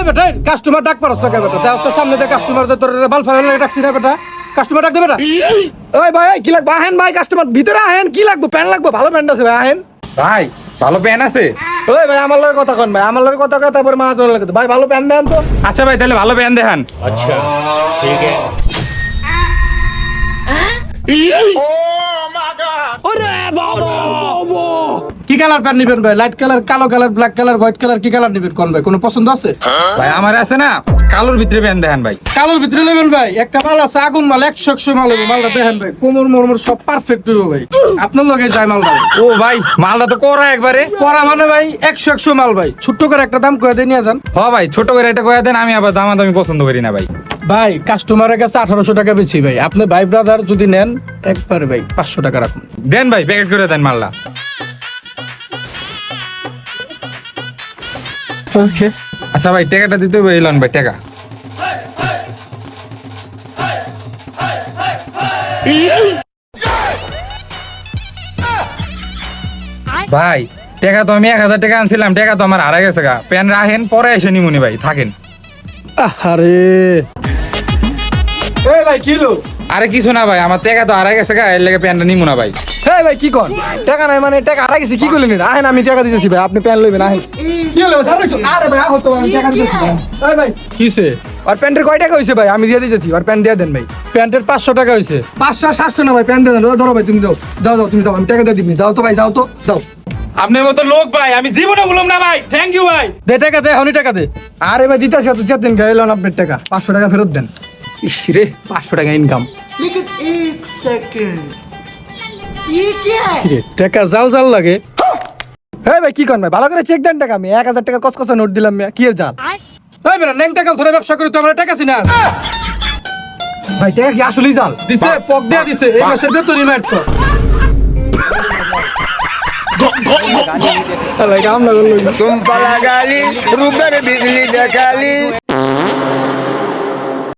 এই বেটা কাস্টমার ডাক পারস টাকা বেটা? দেখ তো সামনে দিয়ে কাস্টমার যে তোর বাল ফাল ডাকছি না বেটা। কাস্টমার ডাক দে বেটা। ওই ভাই কি লাগবে? আহেন ভাই কাস্টমার ভিতরে আহেন কি লাগবে? প্যান্ট লাগবে? ভালো প্যান্ট আছে ভাই আহেন। ভাই ভালো প্যান আছে? ওই ভাই আমার লগে কথা কন ভাই আমার লগে কথা কয় তারপর মাছ লাগে ভাই ভালো প্যান্ট দেন তো। আচ্ছা ভাই তাহলে ভালো প্যান দেখান। কি কালার প্যান্ট নিবেন ভাই? লাইট কালার কালো colour black colour white colour কি কালার নিবেন কোন ভাই? কোনো পছন্দ আছে? ভাই আমার আছে না? কালোর ভিতরে প্যান দেখান ভাই। কালোর ভিতরে নেবেন ভাই? একটা মাল আছে আগুন মাল একশো একশো মাল হবে। মালটা দেখেন ভাই। কোমর মরমর সব পারফেক্ট হইব ভাই। আপনার লগে যায় মালটা। ও ভাই মালটা তো করা একবারে। পরা মানে ভাই একশো একশো মাল ভাই। ছোট্ট করে একটা দাম করে দিয়ে নিয়ে যান। হ ভাই ছোট করে এটা কয়ে দেন আমি আবার দামাদামি পছন্দ করি না ভাই। ভাই কাস্টমারের কাছে আঠারোশো টাকা বেশি ভাই। আপনি ভাই ব্রাদার যদি নেন একবার ভাই পাঁচশো টাকা রাখুন। দেন ভাই প্যাকেট করে দেন মালটা আচ্ছা ভাই টাকাটা দিতে হবে এলন ভাই টাকা। ভাই টাকা তো আমি এক হাজার টাকা আনছিলাম টাকা তো আমার হারা গেছে গা। প্যান রাখেন পরে এসে নিমুনি ভাই থাকেন। আরে ভাই কিলো আরে কিছু না ভাই আমার টাকা তো হারা গেছে গা এর লেগে প্যানটা নিমু না ভাই। ভাই কি কর টাকা নাই মানে টাকা হারা গেছে কি করলেন এটা আহেন আমি টাকা দিতেছি ভাই আপনি প্যান লইবেন আহেন। কি হলো আরে ভাই আহত আমি টাকা দিতেছি ভাই। ভাই কিসে আর প্যান্টের কয় টাকা হইছে ভাই? আমি দিয়ে দিতেছি আর প্যান্ট দিয়ে দেন ভাই। প্যান্টের পাঁচশো টাকা হইছে। পাঁচশো সাতশো না ভাই প্যান্ট দেন। ধরো ভাই তুমি দাও। যাও যাও তুমি যাও আমি টাকা দিয়ে দিবি। যাও তো ভাই যাও তো যাও। আপনার মতো লোক ভাই আমি জীবনে বললাম না ভাই। থ্যাংক ইউ ভাই। দে টাকা দে হনি টাকা দে। আরে ভাই দিতেছি অত চার দিন আপনার টাকা। পাঁচশো টাকা ফেরত দেন। ইস রে পাঁচশো টাকা ইনকাম টাকা জাল জাল লাগে। হ্যাঁ ভাই কি করেন ভাই? ভালো করে চেক দেন টাকা আমি। এক হাজার টাকা কসকসা নোট দিলাম মিয়া। কি এর জাল? এই বেটা ন্যাং টাকা ধরে ব্যবসা করি তো আমরা টাকা চিনা। ভাই টাকা কি আসলেই জাল? দিছে পক দিয়া দিছে। এই মাসের বেতন রিমাইট তো ভাই কাম না করল